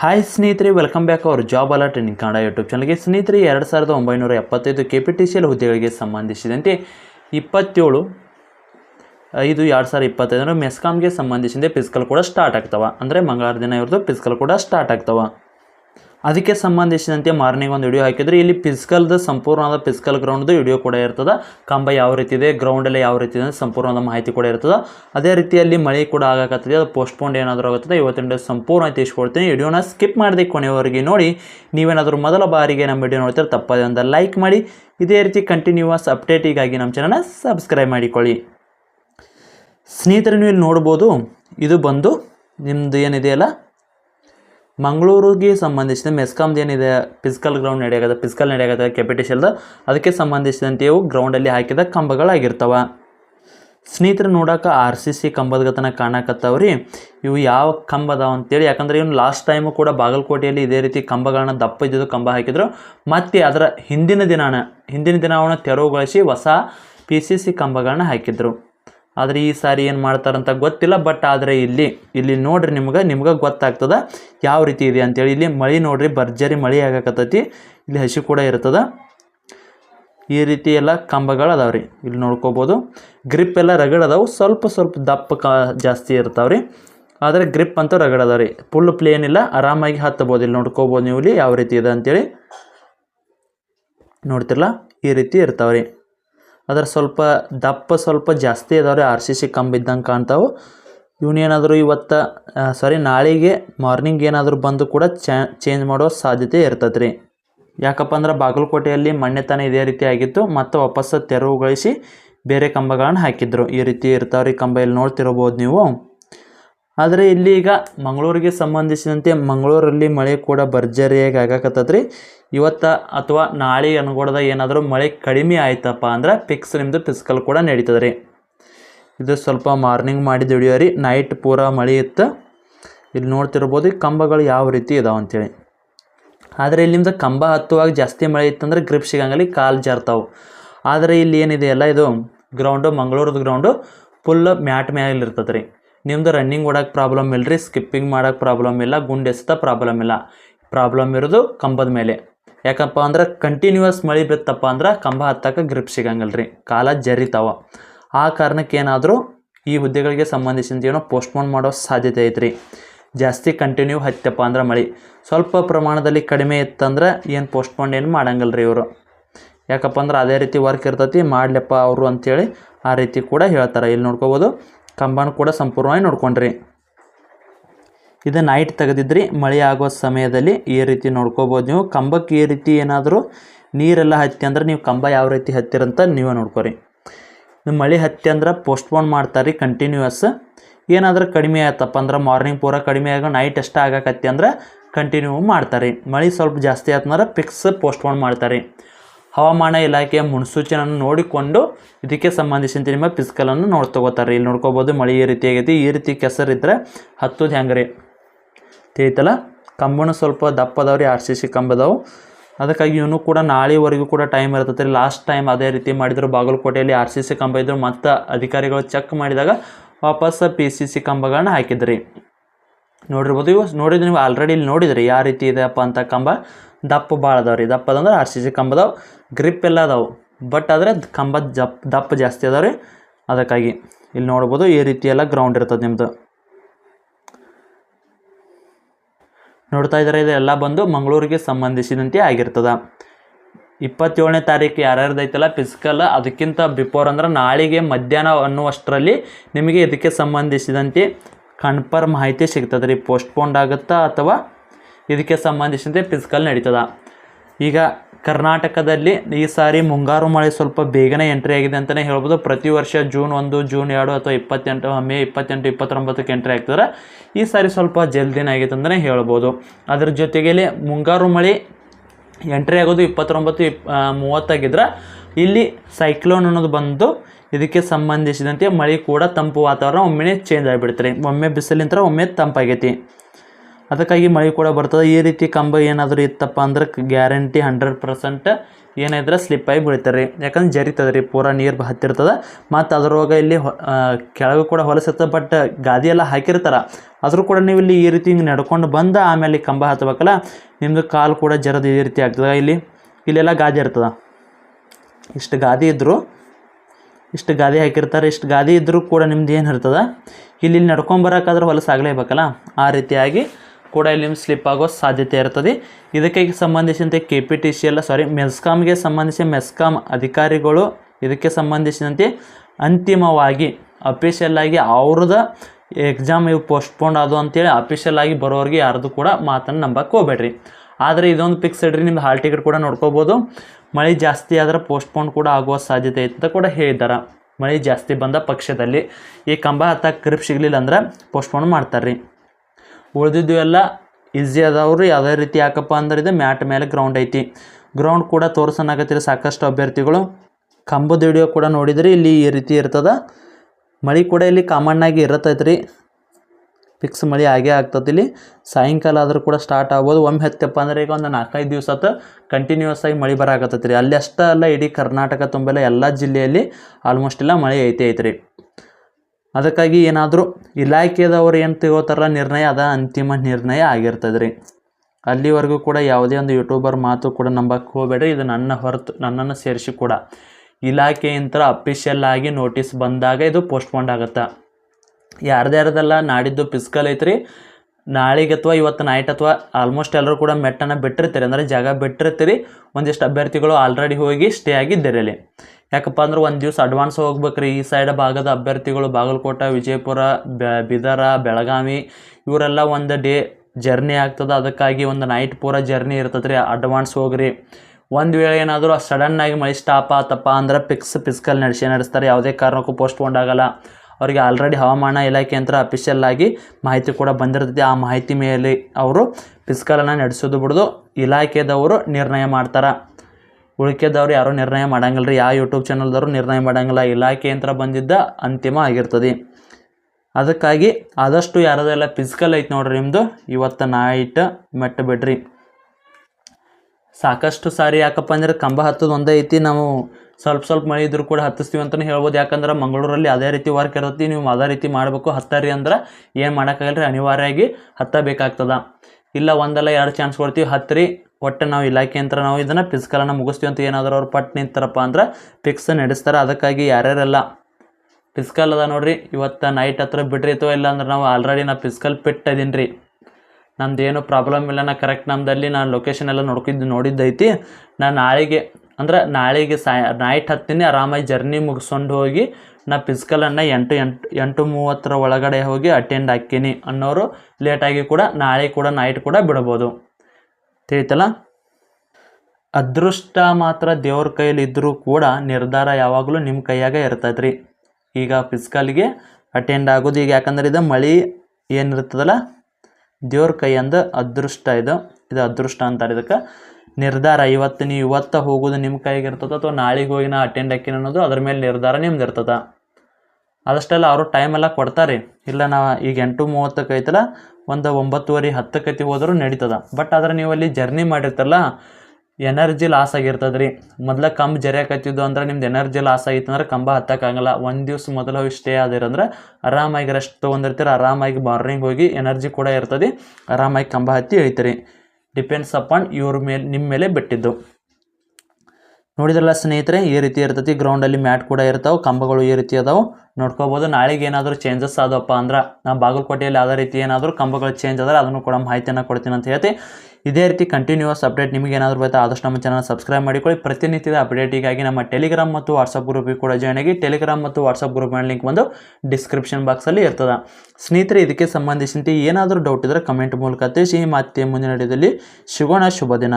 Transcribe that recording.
Hi ಸ್ನೇಹಿತರೆ welcome back our job alert training Kannada YouTube ಚಾನಲ್ಗೆ ಸ್ನೇಹಿತರೆ, ಎರಡು ಸಾವಿರದ ಒಂಬೈನೂರ ಎಪ್ಪತ್ತೈದು K P T C L ಹುದ್ದೆಗಳಿಗೆ ಸಂಬಂಧಿಸಿದಂತೆ ಇಪ್ಪತ್ತೇಳು, ಐದು, ಎರಡು ಸಾವಿರದ ಇಪ್ಪತ್ತೈದರ ಮೆಸ್ಕಾಮ್ಗೆ ಸಂಬಂಧಿಸಿದಂತೆ ಫಿಸಿಕಲ್ ಕೂಡ ಸ್ಟಾರ್ಟ್ ಆಗ್ತವೆ. ಅಂದರೆ ಮಂಗಳವಾರ ದಿನ ಇವ್ರದ್ದು ಫಿಸಿಕಲ್ ಕೂಡ ಸ್ಟಾರ್ಟ್ ಆಗ್ತವ. ಅದಕ್ಕೆ ಸಂಬಂಧಿಸಿದಂತೆ ಮಾರ್ನಿಂಗ್ ಒಂದು ವಿಡಿಯೋ ಹಾಕಿದ್ರೆ ಇಲ್ಲಿ ಫಿಸಿಕಲ್ದ ಸಂಪೂರ್ಣವಾದ ಫಿಸಿಕಲ್ ಗ್ರೌಂಡ್ದು ವಿಡಿಯೋ ಕೂಡ ಇರ್ತದೆ. ಕಂಬ ಯಾವ ರೀತಿ ಇದೆ ಗ್ರೌಂಡಲ್ಲಿ ಯಾವ ರೀತಿ ಇದೆ ಸಂಪೂರ್ಣವಾದ ಮಾಹಿತಿ ಕೂಡ ಇರ್ತದೆ. ಅದೇ ರೀತಿಯಲ್ಲಿ ಮಳೆ ಕೂಡ ಆಗಕತ್ತದೆ. ಅದು ಪೋಸ್ಟ್ಪೋನ್ ಏನಾದರೂ ಆಗುತ್ತದೆ, ಇವತ್ತಿನ ಡೇ ಸಂಪೂರ್ಣ ತಿಳಿಸ್ಕೊಡ್ತೀನಿ. ವಿಡಿಯೋನ ಸ್ಕಿಪ್ ಮಾಡದೆ ಕೊನೆಯವರೆಗೆ ನೋಡಿ. ನೀವೇನಾದರೂ ಮೊದಲ ಬಾರಿಗೆ ನಮ್ಮ ವಿಡಿಯೋ ನೋಡ್ತಾರೆ ತಪ್ಪದೆ ಒಂದು ಲೈಕ್ ಮಾಡಿ. ಇದೇ ರೀತಿ ಕಂಟಿನ್ಯೂಸ್ ಅಪ್ಡೇಟಿಗಾಗಿ ನಮ್ಮ ಚಾನಲ್ನ ಸಬ್ಸ್ಕ್ರೈಬ್ ಮಾಡಿಕೊಳ್ಳಿ. ಸ್ನೇಹಿತರೆ, ನೀವು ಇಲ್ಲಿ ನೋಡ್ಬೋದು, ಇದು ಬಂದು ನಿಮ್ಮದು ಏನಿದೆಯಲ್ಲ? ಮಂಗಳೂರಿಗೆ ಸಂಬಂಧಿಸಿದ ಮೆಸ್ಕಾಮ್ದು ಏನಿದೆ ಫಿಸಿಕಲ್ ಗ್ರೌಂಡ್ ನಡೆಯಾಗದ ಫಿಸಿಕಲ್ ನಡೆಯಾಗದ ಕೆಪಿಟಿಷಲ್ದ ಅದಕ್ಕೆ ಸಂಬಂಧಿಸಿದಂತೆ ಇವು ಗ್ರೌಂಡಲ್ಲಿ ಹಾಕಿದ ಕಂಬಗಳಾಗಿರ್ತವೆ. ಸ್ನೇಹಿತರು ನೋಡೋಕೆ ಆರ್ ಸಿ ಸಿ ಕಂಬದ ಗತನ ಕಾಣಕತ್ತಾವ್ರಿ. ಇವು ಯಾವ ಕಂಬ ಅದಾವ ಅಂತೇಳಿ, ಯಾಕಂದ್ರೆ ಇವನು ಲಾಸ್ಟ್ ಟೈಮು ಕೂಡ ಬಾಗಲಕೋಟೆಯಲ್ಲಿ ಇದೇ ರೀತಿ ಕಂಬಗಳನ್ನ ದಪ್ಪ ಇದ್ದಿದ್ದು ಕಂಬ ಹಾಕಿದ್ರು. ಮತ್ತು ಅದರ ಹಿಂದಿನ ದಿನಾನ, ಹಿಂದಿನ ದಿನವನ್ನು ತೆರವುಗೊಳಿಸಿ ಹೊಸ ಪಿ ಸಿ ಸಿ ಕಂಬಗಳನ್ನ ಹಾಕಿದ್ರು. ಆದರೆ ಈ ಸಾರಿ ಏನು ಮಾಡ್ತಾರಂತ ಗೊತ್ತಿಲ್ಲ ಬಟ್ ಆದರೆ ಇಲ್ಲಿ ಇಲ್ಲಿ ನೋಡ್ರಿ ನಿಮ್ಗೆ ನಿಮ್ಗೆ ಗೊತ್ತಾಗ್ತದ ಯಾವ ರೀತಿ ಇದೆ ಅಂತೇಳಿ. ಇಲ್ಲಿ ಮಳೆ ನೋಡ್ರಿ, ಭರ್ಜರಿ ಮಳೆ ಆಗಕತ್ತೈತಿ. ಇಲ್ಲಿ ಹಸಿ ಕೂಡ ಇರ್ತದೆ. ಈ ರೀತಿ ಎಲ್ಲ ಕಂಬಗಳು ಅದಾವೆ ರೀ. ಇಲ್ಲಿ ನೋಡ್ಕೋಬೋದು. ಗ್ರಿಪ್ ಎಲ್ಲ ರಗಡದವು ಸ್ವಲ್ಪ ಸ್ವಲ್ಪ ದಪ್ಪ ಕ, ಜಾಸ್ತಿ ರೀ. ಆದರೆ ಗ್ರಿಪ್ ಅಂತೂ ರಗಡ್ ರೀ. ಫುಲ್ ಪ್ಲೇನ್ ಇಲ್ಲ. ಆರಾಮಾಗಿ ಹತ್ತಬೋದು. ಇಲ್ಲಿ ನೋಡ್ಕೋಬೋದು ನೀವು ಇಲ್ಲಿ ಯಾವ ರೀತಿ ಇದೆ ಅಂತೇಳಿ. ನೋಡ್ತಿರಲ್ಲ ಈ ರೀತಿ ಇರ್ತಾವ್ರಿ ಅದ್ರ ಸ್ವಲ್ಪ ದಪ್ಪ ಸ್ವಲ್ಪ ಜಾಸ್ತಿ ಅದಾವ್ರಿ ಆರ್ ಸಿ ಸಿ ಕಂಬ ಇದ್ದಂಗೆ ಕಾಣ್ತಾವೆ. ಇವನೇನಾದರೂ ಇವತ್ತು ಸಾರಿ ನಾಳೆಗೆ ಮಾರ್ನಿಂಗ್ ಏನಾದರೂ ಬಂದು ಕೂಡ ಚೇಂಜ್ ಮಾಡೋ ಸಾಧ್ಯತೆ ಇರ್ತದೆ ರೀ ಯಾಕಪ್ಪ ಅಂದ್ರೆ ಬಾಗಲಕೋಟೆಯಲ್ಲಿ ಮಣ್ಣೆತನ ತಾನೇ ಇದೇ ರೀತಿ ಆಗಿತ್ತು, ಮತ್ತು ವಾಪಸ್ಸು ತೆರವುಗೊಳಿಸಿ ಬೇರೆ ಕಂಬಗಳನ್ನು ಹಾಕಿದ್ರು. ಈ ರೀತಿ ಇರ್ತಾವ್ರಿ ಕಂಬ, ಇಲ್ಲಿ ನೋಡ್ತಿರ್ಬೋದು ನೀವು. ಆದರೆ ಇಲ್ಲಿ ಈಗ ಮಂಗಳೂರಿಗೆ ಸಂಬಂಧಿಸಿದಂತೆ ಮಂಗಳೂರಲ್ಲಿ ಮಳೆ ಕೂಡ ಭರ್ಜರಿಯಾಗಿ ಆಗಾಕತ್ತದ್ರಿ ಇವತ್ತು ಅಥವಾ ನಾಳೆ ಅನುಗುಣದ ಏನಾದರೂ ಮಳೆ ಕಡಿಮೆ ಆಯ್ತಪ್ಪ ಅಂದ್ರೆ ಫಿಕ್ಸ್ ನಿಮ್ಮದು ಫಿಸಿಕಲ್ ಕೂಡ ನಡೀತದೆ ರೀ ಇದು ಸ್ವಲ್ಪ ಮಾರ್ನಿಂಗ್ ಮಾಡಿ ದುಡಿಯೋ ರೀ ನೈಟ್ ಪೂರ ಮಳೆ ಇತ್ತು. ಇಲ್ಲಿ ನೋಡ್ತಿರ್ಬೋದು ಕಂಬಗಳು ಯಾವ ರೀತಿ ಇದಾವೆ ಅಂತೇಳಿ. ಆದರೆ ಇಲ್ಲಿಂದ ಕಂಬ ಹತ್ತುವಾಗ ಜಾಸ್ತಿ ಮಳೆ ಇತ್ತಂದ್ರೆ ಗ್ರಿಪ್ ಸಿಗಂಗಲ್ಲಿ ಕಾಲು ಜಾರ್ತಾವೆ. ಆದರೆ ಇಲ್ಲಿ ಏನಿದೆ ಎಲ್ಲ ಇದು ಗ್ರೌಂಡು ಮಂಗಳೂರದ ಗ್ರೌಂಡು ಫುಲ್ ಮ್ಯಾಟ್ ಮ್ಯಾಲಿರ್ತದೆ ರೀ ನಿಮ್ಮದು ರನ್ನಿಂಗ್ ಓಡೋಕ್ಕೆ ಪ್ರಾಬ್ಲಮ್ ಇಲ್ಲ ರೀ ಸ್ಕಿಪ್ಪಿಂಗ್ ಮಾಡೋಕ್ಕೆ ಪ್ರಾಬ್ಲಮ್ ಇಲ್ಲ, ಗುಂಡು ಪ್ರಾಬ್ಲಮ್ ಇಲ್ಲ. ಪ್ರಾಬ್ಲಮ್ ಇರೋದು ಕಂಬದ ಮೇಲೆ. ಯಾಕಪ್ಪ ಅಂದ್ರೆ ಕಂಟಿನ್ಯೂಯಸ್ ಮಳೆ ಬಿತ್ತಪ್ಪ ಅಂದ್ರೆ ಕಂಬ ಹತ್ತಕ್ಕೆ ಗ್ರಿಪ್ ಸಿಗಂಗಿಲ್ಲ ರೀ ಕಾಲ ಜರಿತಾವ. ಆ ಕಾರಣಕ್ಕೆ ಏನಾದರೂ ಈ ಹುದ್ದೆಗಳಿಗೆ ಸಂಬಂಧಿಸಿದ ಏನೋ ಪೋಸ್ಟ್ಪೋನ್ ಮಾಡೋ ಸಾಧ್ಯತೆ ಐತ್ರಿ. ಜಾಸ್ತಿ ಕಂಟಿನ್ಯೂ ಹತ್ತಪ್ಪ ಅಂದ್ರೆ ಮಳೆ. ಸ್ವಲ್ಪ ಪ್ರಮಾಣದಲ್ಲಿ ಕಡಿಮೆ ಇತ್ತಂದ್ರೆ ಏನು ಪೋಸ್ಟ್ಪೋನ್ ಏನು ಮಾಡಂಗಿಲ್ಲ ರೀ ಇವರು. ಯಾಕಪ್ಪ ಅಂದ್ರೆ ಅದೇ ರೀತಿ ವರ್ಕ್ ಇರ್ತೈತಿ, ಮಾಡಲಪ್ಪ ಅವರು ಅಂಥೇಳಿ ಆ ರೀತಿ ಕೂಡ ಹೇಳ್ತಾರೆ. ಇಲ್ಲಿ ನೋಡ್ಕೋಬೋದು ಕಂಬನ ಕೂಡ ಸಂಪೂರ್ಣವಾಗಿ ನೋಡ್ಕೊಂಡ್ರಿ. ಇದು ನೈಟ್ ತೆಗೆದಿದ್ರಿ, ಮಳೆ ಆಗೋ ಸಮಯದಲ್ಲಿ ಈ ರೀತಿ ನೋಡ್ಕೋಬೋದು ನೀವು. ಕಂಬಕ್ಕೆ ಈ ರೀತಿ ಏನಾದರೂ ನೀರೆಲ್ಲ ಹತ್ತಿ ಅಂದ್ರೆ ನೀವು ಕಂಬ ಯಾವ ರೀತಿ ಹತ್ತಿರಂತ ನೀವೇ ನೋಡ್ಕೊರಿ. ಮಳೆ ಹತ್ತಿ ಅಂದ್ರೆ ಪೋಸ್ಟ್ಪೋನ್ ಮಾಡ್ತಾರೆ ಕಂಟಿನ್ಯೂಯಸ್ ಏನಾದರೂ ಕಡಿಮೆ ಆಯ್ತಪ್ಪ ಅಂದ್ರೆ ಮಾರ್ನಿಂಗ್ ಪೂರ ಕಡಿಮೆ ಆಗೋ ನೈಟ್ ಎಷ್ಟು ಆಗಕತ್ತಿ ಅಂದ್ರೆ ಕಂಟಿನ್ಯೂ ಮಾಡ್ತಾರೆ ಮಳೆ ಸ್ವಲ್ಪ ಜಾಸ್ತಿ ಆಯ್ತಂದ್ರೆ ಫಿಕ್ಸ್ ಪೋಸ್ಟ್ಪೋನ್ ಮಾಡ್ತಾರೆ ಹವಾಮಾನ ಇಲಾಖೆಯ ಮುನ್ಸೂಚನೆಯನ್ನು ನೋಡಿಕೊಂಡು ಇದಕ್ಕೆ ಸಂಬಂಧಿಸಿದಂತೆ ನಿಮ್ಮ ಪಿಸ್ಕಲನ್ನು ನೋಡಿ, ತೊಗೋತಾರೆ. ಇಲ್ಲಿ ನೋಡ್ಕೋಬೋದು, ಮಳೆ ಈ ರೀತಿ ಆಗೈತಿ ಈ ರೀತಿ ಕೆಸರಿದ್ರೆ ಹತ್ತೋದು ಹೆಂಗೆ ರೀ ತಿಳಿತಲ್ಲ? ಕಂಬನು ಸ್ವಲ್ಪ ದಪ್ಪದವ್ರಿ, ಆರ್ ಸಿ ಸಿ ಕಂಬ ಅದಾವು ಅದಕ್ಕಾಗಿ ಇವನು ಕೂಡ ನಾಳೆವರೆಗೂ ಕೂಡ ಟೈಮ್ ಇರ್ತದೆ ರೀ ಲಾಸ್ಟ್ ಟೈಮ್ ಅದೇ ರೀತಿ ಮಾಡಿದ್ರು. ಬಾಗಲಕೋಟೆಯಲ್ಲಿ ಆರ್ ಸಿ ಸಿ ಕಂಬ ಇದ್ದರು ಮತ್ತು ಅಧಿಕಾರಿಗಳು ಚೆಕ್ ಮಾಡಿದಾಗ ವಾಪಸ್ ಪಿ ಸಿ ಸಿ ಕಂಬಗಳನ್ನ ಹಾಕಿದ್ರಿ. ನೋಡಿರ್ಬೋದು ಇವು. ನೋಡಿದ್ರೆ ನೀವು ಆಲ್ರೆಡಿ ಇಲ್ಲಿ ನೋಡಿದ್ರಿ. ಯಾವ ರೀತಿ ಇದೆಯಪ್ಪ ಅಂತ ಕಂಬ? ದಪ್ಪ ಭಾಳ ಅದಾವೆ ರೀ ದಪ್ಪ ಅದಂದ್ರೆ ಆರ್ ಸಿ ಸಿ ಕಂಬ ಗ್ರಿಪ್ ಎಲ್ಲ ಅದಾವೆ. ಬಟ್ ಆದರೆ ಕಂಬ ಜಪ್, ದಪ್ಪ ಜಾಸ್ತಿ ಅದಾವೆ ರೀ ಅದಕ್ಕಾಗಿ ಇಲ್ಲಿ ನೋಡ್ಬೋದು ಈ ರೀತಿ ಎಲ್ಲ ಗ್ರೌಂಡ್ ಇರ್ತದೆ ನಿಮ್ಮದು ನೋಡ್ತಾ ಇದ್ದಾರೆ ಇದೆಲ್ಲ ಬಂದು ಮಂಗಳೂರಿಗೆ ಸಂಬಂಧಿಸಿದಂತೆ ಆಗಿರ್ತದೆ. ಇಪ್ಪತ್ತೇಳನೇ ತಾರೀಕು ಯಾರ್ಯಾರ್ದು ಐತಲ್ಲ ಫಿಸಿಕಲ್ ಅದಕ್ಕಿಂತ ಬಿಫೋರ್ ಅಂದ್ರೆ ನಾಳೆಗೆ ಮಧ್ಯಾಹ್ನ ಅನ್ನುವಷ್ಟರಲ್ಲಿ ನಿಮಗೆ ಇದಕ್ಕೆ ಸಂಬಂಧಿಸಿದಂತೆ ಕನ್ಫರ್ಮ್ ಮಾಹಿತಿ ಸಿಗ್ತದೆ ರೀ ಪೋಸ್ಟ್ಪೋಂಡ್ ಆಗುತ್ತಾ ಅಥವಾ ಇದಕ್ಕೆ ಸಂಬಂಧಿಸಿದಂತೆ ಫಿಸಿಕಲ್ ನಡೀತದ. ಈಗ ಕರ್ನಾಟಕದಲ್ಲಿ ಈ ಸಾರಿ ಮುಂಗಾರು ಮಳೆ ಸ್ವಲ್ಪ ಬೇಗನೆ ಎಂಟ್ರಿ ಆಗಿದೆ ಅಂತಲೇ ಹೇಳ್ಬೋದು. ಪ್ರತಿ ವರ್ಷ ಜೂನ್ ಒಂದು, ಜೂನ್ ಎರಡು ಅಥವಾ ಇಪ್ಪತ್ತೆಂಟು, ಮೇ ಇಪ್ಪತ್ತೆಂಟು, ಇಪ್ಪತ್ತೊಂಬತ್ತಕ್ಕೆ ಎಂಟ್ರಿ ಆಗ್ತದೆ. ಈ ಸಾರಿ ಸ್ವಲ್ಪ ಜಲ್ದಿನ ಆಗಿದೆ ಅಂತಲೇ ಹೇಳ್ಬೋದು. ಅದ್ರ ಜೊತೆಗೆ ಮುಂಗಾರು ಮಳೆ ಎಂಟ್ರಿ ಆಗೋದು ಇಪ್ಪತ್ತೊಂಬತ್ತು, ಇಪ್ ಮೂವತ್ತಾಗಿದ್ರೆ ಇಲ್ಲಿ ಸೈಕ್ಲೋನ್ ಅನ್ನೋದು ಬಂದು ಇದಕ್ಕೆ ಸಂಬಂಧಿಸಿದಂತೆ ಮಳೆ ಕೂಡ ತಂಪು ವಾತಾವರಣ ಒಮ್ಮೆ ಚೇಂಜ್ ಆಗಿಬಿಡ್ತಾರೆ ಒಮ್ಮೆ ಬಿಸಿಲಿಂತ ಒಮ್ಮೆ ತಂಪಾಗೈತಿ. ಅದಕ್ಕಾಗಿ ಮಳೆ ಕೂಡ ಬರ್ತದೆ. ಈ ರೀತಿ ಕಂಬ ಏನಾದರೂ ಇತ್ತಪ್ಪ ಅಂದ್ರೆ ಗ್ಯಾರಂಟಿ ಹಂಡ್ರೆಡ್ ಪರ್ಸೆಂಟ್ ಏನಿದ್ರೆ ಸ್ಲಿಪ್ಪಾಗಿ ಬೀಳ್ತಾರೆ ಯಾಕಂದ್ರೆ ಜರಿತದೆ ರೀ, ಪೂರಾ ನೀರು ಹತ್ತಿರ್ತದೆ. ಮತ್ತು ಅದರೊಳಗೆ ಇಲ್ಲಿ ಕೆಳಗೆ ಕೂಡ ಹೊಲಸಿರ್ತದೆ ಬಟ್ ಗಾದಿ ಎಲ್ಲ ಹಾಕಿರ್ತಾರೆ. ಆದರೂ ಕೂಡ ನೀವು ಇಲ್ಲಿ ಈ ರೀತಿ ಹಿಂಗೆ ನಡ್ಕೊಂಡು ಬಂದು ಆಮೇಲೆ ಕಂಬ ಹತ್ಬೇಕಲ್ಲ ನಿಮ್ಮದು ಕಾಲು ಕೂಡ ಜರದ ಈ ರೀತಿ ಆಗ್ತದೆ. ಇಲ್ಲಿ, ಇಲ್ಲೆಲ್ಲ ಗಾದಿ ಇರ್ತದೆ. ಇಷ್ಟು ಗಾದಿ ಇದ್ದರೂ ಇಷ್ಟು ಗಾದಿ ಹಾಕಿರ್ತಾರೆ, ಇಷ್ಟು ಗಾದಿ ಇದ್ದರೂ ಕೂಡ ನಿಮ್ದು ಏನು ಇರ್ತದೆ? ಇಲ್ಲಿ ಇಲ್ಲಿ ನಡ್ಕೊಂಬರೋಕ್ಕಾದ್ರೆ ಹೊಲಸಾಗಲೇಬೇಕಲ್ಲ ಆ ರೀತಿಯಾಗಿ ಕೂಡ ಇಲ್ಲಿ ಸ್ಲಿಪ್ ಆಗೋ ಸಾಧ್ಯತೆ ಇರ್ತದೆ ಇದಕ್ಕೆ ಸಂಬಂಧಿಸಿದಂತೆ ಕೆ ಪಿ ಟಿ ಸಿ ಎಲ್ಲ ಸಾರಿ ಮೆಸ್ಕಾಮ್ಗೆ ಸಂಬಂಧಿಸಿ ಮೆಸ್ಕಾಮ್ ಅಧಿಕಾರಿಗಳು ಇದಕ್ಕೆ ಸಂಬಂಧಿಸಿದಂತೆ ಅಂತಿಮವಾಗಿ ಅಫಿಷಿಯಲ್ ಆಗಿ ಅವ್ರದ ಎಕ್ಸಾಮ್ ಇವು ಪೋಸ್ಟ್ಪೋನ್ ಅದು ಅಂತೇಳಿ ಅಫಿಷಿಯಲ್ ಆಗಿ ಬರೋರಿಗೆ ಯಾರ್ದು ಕೂಡ ಮಾತನ್ನು ನಂಬಕ್ಕೆ ಹೋಗ್ಬೇಡ್ರಿ. ಆದರೆ ಇದೊಂದು ಫಿಕ್ಸ್ ಇಡ್ರಿ ನಿಮ್ದು ಹಾಲ್ ಟಿಕೆಟ್ ಕೂಡ ನೋಡ್ಕೋಬೋದು. ಮಳೆ ಜಾಸ್ತಿ ಆದ್ರೆ ಪೋಸ್ಟ್ಪೋಂಡ್ ಕೂಡ ಆಗುವ ಸಾಧ್ಯತೆ ಐತೆ ಅಂತ ಕೂಡ ಹೇಳಿದ್ದಾರೆ. ಮಳೆ ಜಾಸ್ತಿ ಬಂದ ಪಕ್ಷದಲ್ಲಿ ಈ ಕಂಬ ಹತ್ತಕ್ಕೆ ಕ್ರಿಪ್ ಸಿಗಲಿಲ್ಲ ಅಂದ್ರೆ ಪೋಸ್ಟ್ಪೋನ್ ಮಾಡ್ತಾರೆ ರೀ ಉಳಿದಿದ್ದು ಎಲ್ಲ ಈಸಿ ಅದಾವ್ರಿ. ಯಾವುದೇ ರೀತಿ ಯಾಕಪ್ಪ ಅಂದ್ರೆ ಇದು ಮ್ಯಾಟ್ ಮೇಲೆ ಗ್ರೌಂಡ್ ಐತಿ. ಗ್ರೌಂಡ್ ಕೂಡ ತೋರ್ಸೋನಾಗತ್ತಿರ ಸಾಕಷ್ಟು ಅಭ್ಯರ್ಥಿಗಳು. ಕಂಬದ ವಿಡಿಯೋ ಕೂಡ ನೋಡಿದ್ರಿ. ಇಲ್ಲಿ ಈ ರೀತಿ ಇರ್ತದ. ಮಳೆ ಕೂಡ ಇಲ್ಲಿ ಕಾಮನ್ ಆಗಿ ಇರತ್ತೈತೆ ರೀ ಫಿಕ್ಸ್ ಮಳೆ ಆಗೇ ಆಗ್ತದೆ ಇಲ್ಲಿ. ಸಾಯಂಕಾಲ ಆದರೂ ಕೂಡ ಸ್ಟಾರ್ಟ್ ಆಗ್ಬೋದು. ಒಮ್ಮೆ ಹತ್ತಪ್ಪ ಅಂದರೆ ಈಗ ಒಂದು ನಾಲ್ಕೈದು ದಿವಸ ಕಂಟಿನ್ಯೂಸ್ ಆಗಿ ಮಳೆ ಬರಾಕತ್ತೈತೆ ರೀ ಅಲ್ಲಿ ಅಷ್ಟೇ ಅಲ್ಲ, ಇಡೀ ಕರ್ನಾಟಕ ತುಂಬೆಲ್ಲ ಎಲ್ಲ ಜಿಲ್ಲೆಯಲ್ಲಿ ಆಲ್ಮೋಸ್ಟ್ ಎಲ್ಲ ಮಳೆ ಐತೆ ಐತ್ರಿ. ಅದಕ್ಕಾಗಿ ಏನಾದರೂ ಇಲಾಖೆದವ್ರು ಏನು ತಗೋತಾರ ನಿರ್ಣಯ ಅದ, ಅಂತಿಮ ನಿರ್ಣಯ ಆಗಿರ್ತದೆ ರೀ ಅಲ್ಲಿವರೆಗೂ ಕೂಡ ಯಾವುದೇ ಒಂದು ಯೂಟ್ಯೂಬರ್ ಮಾತು ಕೂಡ ನಂಬಕ್ಕೆ ಹೋಗಬೇಡ್ರಿ, ಇದು ನನ್ನ ಹೊರತು, ನನ್ನನ್ನು ಸೇರಿಸಿ ಕೂಡ. ಇಲಾಖೆಯಿಂದ ಅಫಿಷಿಯಲ್ ಆಗಿ ನೋಟಿಸ್ ಬಂದಾಗ ಇದು ಪೋಸ್ಟ್ಪೋಂಡ್ ಆಗುತ್ತೆ. ಯಾರ್ದ್ಯಾರ್ದೆಲ್ಲ ನಾಡಿದ್ದು ಫಿಸಿಕಲ್ ಐತ್ರಿ, ನಾಳೆಗೆ ಅಥವಾ ಇವತ್ತು ನೈಟ್ ಅಥವಾ ಆಲ್ಮೋಸ್ಟ್ ಎಲ್ಲರೂ ಕೂಡ ಮೆಟ್ಟನ್ನು ಬಿಟ್ಟಿರ್ತೀರಿ, ಅಂದರೆ ಜಾಗ ಬಿಟ್ಟಿರ್ತೀರಿ, ಒಂದಿಷ್ಟು ಅಭ್ಯರ್ಥಿಗಳು ಆಲ್ರೆಡಿ ಹೋಗಿ ಸ್ಟೇ ಆಗಿದ್ದೀರಿ ಅಲ್ಲಿ. ಯಾಕಪ್ಪ ಅಂದ್ರೆ ಒಂದು ದಿವಸ ಅಡ್ವಾನ್ಸ್ ಹೋಗ್ಬೇಕ್ರಿ. ಈ ಸೈಡ್ ಭಾಗದ ಅಭ್ಯರ್ಥಿಗಳು ಬಾಗಲಕೋಟೆ, ವಿಜಯಪುರ ಬಿದರ, ಬೆಳಗಾವಿ ಇವರೆಲ್ಲ ಒಂದು ಡೇ ಜರ್ನಿ ಆಗ್ತದೆ. ಅದಕ್ಕಾಗಿ ಒಂದು ನೈಟ್ ಪೂರ ಜರ್ನಿ ಇರ್ತದೆ ರೀ ಅಡ್ವಾನ್ಸ್ ಹೋಗ್ರಿ. ಒಂದು ವೇಳೆ ಏನಾದರೂ ಸಡನ್ನಾಗಿ ಮಳೆ ಸ್ಟಾಪ್ ಆತಪ್ಪ ಅಂದ್ರೆ ಪಿಕ್ಸ್ ಪಿಸ್ಕಲ್ ನಡೆಸಿ ನಡೆಸ್ತಾರೆ. ಯಾವುದೇ ಕಾರಣಕ್ಕೂ ಪೋಸ್ಟ್ಪೋಂಡ್ ಆಗಲ್ಲ. ಅವರಿಗೆ ಆಲ್ರೆಡಿ ಹವಾಮಾನ ಇಲಾಖೆ ಅಂತ ಅಫಿಷಿಯಲ್ ಆಗಿ ಮಾಹಿತಿ ಕೂಡ ಬಂದಿರ್ತೈತಿ. ಆ ಮಾಹಿತಿ ಮೇಲೆ ಅವರು ಪಿಸ್ಕಲನ್ನು ನಡೆಸೋದು ಬಿಡೋದು ಇಲಾಖೆದವರು ನಿರ್ಣಯ ಮಾಡ್ತಾರೆ. ಉಳಿಕೆದವ್ರು ಯಾರೂ ನಿರ್ಣಯ ಮಾಡಂಗಿಲ್ಲ ರೀ ಯಾವ ಯೂಟ್ಯೂಬ್ ಚಾನಲ್ದವರು ನಿರ್ಣಯ ಮಾಡಂಗಿಲ್ಲ. ಇಲಾಖೆ ಅಂತ ಬಂದಿದ್ದ ಅಂತಿಮ ಆಗಿರ್ತದೆ. ಅದಕ್ಕಾಗಿ ಆದಷ್ಟು ಯಾರದೆಲ್ಲ ಫಿಸಿಕಲ್ ಐತೆ ನೋಡ್ರಿ ನಿಮ್ಮದು ಇವತ್ತು ನೈಟ್ ಮೆಟ್ಟ ಬಿಡ್ರಿ. ಸಾಕಷ್ಟು ಸಾರಿ ಯಾಕಪ್ಪ ಅಂದ್ರೆ ಕಂಬ ಹತ್ತದ ಒಂದೇ ಐತಿ. ನಾವು ಸ್ವಲ್ಪ ಸ್ವಲ್ಪ ಮಳೆ ಇದ್ರೂ ಕೂಡ ಹತ್ತಿಸ್ತೀವಿ ಅಂತಲೇ ಹೇಳ್ಬೋದು. ಯಾಕಂದ್ರೆ ಮಂಗಳೂರಲ್ಲಿ ಅದೇ ರೀತಿ ವರ್ಕ್ ಇರುತ್ತೆ. ನೀವು ಅದೇ ರೀತಿ ಮಾಡಬೇಕು. ಹತ್ತಾರಿ ಅಂದ್ರೆ ಏನು ಮಾಡೋಕ್ಕಾಗಲ್ಲ ರೀ ಅನಿವಾರ್ಯವಾಗಿ ಹತ್ತಬೇಕಾಗ್ತದ. ಇಲ್ಲ ಒಂದಲ್ಲ ಎರಡು ಚಾನ್ಸ್ ಕೊಡ್ತೀವಿ ಹತ್ತಿರಿ ಒಟ್ಟು ನಾವು ಇಲಾಖೆ ಅಂತ ನಾವು ಇದನ್ನು ಫಿಸಿಕಲನ್ನು ಮುಗಿಸ್ತೀವಿ ಅಂತ ಏನಾದರೂ ಅವ್ರು ಪಟ್ಟು ನಿಂತಾರಪ್ಪ ಅಂದ್ರೆ ಫಿಕ್ಸ್ ನಡೆಸ್ತಾರೆ. ಅದಕ್ಕಾಗಿ ಯಾರ್ಯಾರೆಲ್ಲ ಫಿಸಿಕಲ್ ಅದ ನೋಡಿರಿ, ಇವತ್ತು ನೈಟ್ ಹತ್ರ ಬಿಡ್ರಿ ಇಲ್ಲ ಅಂದ್ರೆ ನಾವು ಆಲ್ರೆಡಿ ನಾ ಫಿಸಿಕಲ್ ಫಿಟ್ ಅದೀನಿ ರೀ. ನಮ್ದು ಏನು ಪ್ರಾಬ್ಲಮ್ ಇಲ್ಲ, ನಾ ಕರೆಕ್ಟ್ ನಮ್ಮದಲ್ಲಿ ನಾನು ಲೊಕೇಶನ್ ಎಲ್ಲ ನೋಡ್ಕಿದ್ದು ನೋಡಿದ್ದೈತಿ. ನಾನು ನಾಳೆಗೆ ಅಂದ್ರೆ ನಾಳೆಗೆ ಸಾಯ ನೈಟ್ ಹತ್ತೀನಿ ಆರಾಮಾಗಿ ಜರ್ನಿ ಮುಗಿಸ್ಕೊಂಡು ಹೋಗಿ ನಾ ಫಿಸಿಕಲನ್ನು ಎಂಟು ಎಂಟು ಎಂಟು ಮೂವತ್ತರ ಒಳಗಡೆ ಹೋಗಿ ಅಟೆಂಡ್ ಹಾಕ್ತೀನಿ ಅನ್ನೋರು ಲೇಟಾಗಿ ಕೂಡ ನಾಳೆ ಕೂಡ ನೈಟ್ ಕೂಡ ಬಿಡ್ಬೋದು. ತಿಳಿತಲ್ಲ? ಅದೃಷ್ಟ ಮಾತ್ರ ದೇವ್ರ ಕೈಯಲ್ಲಿ ಇದ್ದರೂ ಕೂಡ ನಿರ್ಧಾರ ಯಾವಾಗಲೂ ನಿಮ್ಮ ಕೈಯಾಗ ಇರ್ತೈತೆ ರೀ ಈಗ ಫಿಸಿಕಲ್ಗೆ ಅಟೆಂಡ್ ಆಗೋದು ಈಗ ಯಾಕಂದ್ರೆ ಇದು ಮಳೆ ಏನಿರ್ತದಲ್ಲ? ದೇವ್ರ ಕೈಯಿಂದ ಅದೃಷ್ಟ ಇದು. ಇದು ಅದೃಷ್ಟ ಅಂತಾರೆ ಇದಕ್ಕೆ. ನಿರ್ಧಾರ ಇವತ್ತು ನೀವು ಇವತ್ತು ಹೋಗೋದು ನಿಮ್ಮ ಕೈಗೆ ಇರ್ತದೆ ಅಥವಾ ನಾಳೆಗೆ ಹೋಗಿ ನಾ ಅಟೆಂಡ್ ಹಾಕಿನ ಅನ್ನೋದು ಅದ್ರ ಮೇಲೆ ನಿರ್ಧಾರ ನಿಮ್ದು ಇರ್ತದೆ. ಅದಷ್ಟೆಲ್ಲ ಅವರು ಟೈಮೆಲ್ಲ ಕೊಡ್ತಾರೆ. ಇಲ್ಲ ನಾವು ಈಗ ಎಂಟು ಮೂವತ್ತಕ್ಕೆ ಐತಲ್ಲ, ಒಂದು ಒಂಬತ್ತುವರೆ ಹತ್ತಕ್ಕೈತಿ ಹೋದರೂ ನಡೀತದ. ಬಟ್ ಆದ್ರೆ ನೀವು ಅಲ್ಲಿ ಜರ್ನಿ ಮಾಡಿರ್ತಲ್ಲ ಎನರ್ಜಿ ಲಾಸ್ ಆಗಿರ್ತದೆ ರೀ ಮೊದಲು ಕಂಬ ಜರಿಯಾಕತ್ತಿದ್ದು ಅಂದ್ರೆ ನಿಮ್ದು ಎನರ್ಜಿ ಲಾಸ್ ಆಗಿತ್ತು ಅಂದ್ರೆ ಕಂಬ ಹತ್ತಕ್ಕಾಗಲ್ಲ ಒಂದು ದಿವ್ಸ ಮೊದಲು ಹೋಗಿ ಸ್ಟೇ ಆದಿರಂದ್ರೆ ಆರಾಮಾಗಿ ರೆಸ್ಟ್ ತೊಗೊಂಡಿರ್ತೀರ, ಆರಾಮಾಗಿ ಮಾರ್ನಿಂಗ್ ಹೋಗಿ ಎನರ್ಜಿ ಕೂಡ ಇರ್ತದೆ, ಆರಾಮಾಗಿ ಕಂಬ ಹತ್ತಿ ಇಳಿತೀರಿ ಡಿಪೆಂಡ್ಸ್ ಅಪಾನ್ ಇವ್ರ ಮೇಲೆ ನಿಮ್ಮ ಮೇಲೆ ಬಿಟ್ಟಿದ್ದು. ನೋಡಿದ್ರಲ್ಲ ಸ್ನೇಹಿತರೆ, ಈ ರೀತಿ ಇರ್ತೈತಿ. ಗ್ರೌಂಡಲ್ಲಿ ಮ್ಯಾಟ್ ಕೂಡ ಇರ್ತಾವೆ, ಕಂಬಗಳು ಈ ರೀತಿ ಅದಾವೆ. ನೋಡ್ಕೋಬೋದು, ನಾಳೆಗೆ ಏನಾದರೂ ಚೇಂಜಸ್ ಆದಪ್ಪ ಅಂದ್ರೆ, ನಾ ಬಾಗಲಕೋಟೆಯಲ್ಲಿ ಯಾವುದೇ ರೀತಿ ಏನಾದರೂ ಕಂಬಗಳು ಚೇಂಜ್ ಆದ್ರೆ ಅದನ್ನು ಕೂಡ ಮಾಹಿತಿಯನ್ನು ಕೊಡ್ತೀನಿ ಅಂತ ಹೇಳ್ತಿ. ಇದೇ ರೀತಿ ಕಂಟಿನ್ಯೂಸ್ ಅಪ್ಡೇಟ್ ನಿಮಗೆ ಏನಾದರೂ ಬೇಕಾ ಆದಷ್ಟು ನಮ್ಮ ಚಾನಲ್ ಸಬ್ಸ್ಕ್ರೈಬ್ ಮಾಡಿಕೊಳ್ಳಿ. ಪ್ರತಿನಿತ್ಯದ ಅಪ್ಡೇಟಿಗಾಗಿ ನಮ್ಮ ಟೆಲಿಗ್ರಾಮ್ ಮತ್ತು ವಾಟ್ಸಪ್ ಗ್ರೂಪಿಗೆ ಕೂಡ ಜಾಯ್ನ್ ಆಗಿ ಟೆಲಿಗ್ರಾಮ್ ಮತ್ತು ವಾಟ್ಸಪ್ ಗ್ರೂಪ್ ಲಿಂಕ್ ಬಂದು ಡಿಸ್ಕ್ರಿಪ್ಷನ್ ಬಾಕ್ಸಲ್ಲಿ ಇರ್ತದೆ. ಸ್ನೇಹಿತರೆ, ಇದಕ್ಕೆ ಸಂಬಂಧಿಸಿದಂತೆ ಏನಾದರೂ ಡೌಟ್ ಇದ್ದರೆ ಕಮೆಂಟ್ ಮೂಲಕ ತಿಳಿಸಿ. ಮತ್ತೆ ಮುಂದಿನ ನಡೆಯಲ್ಲಿ ಸಿಗೋಣ. ಶುಭ ದಿನ.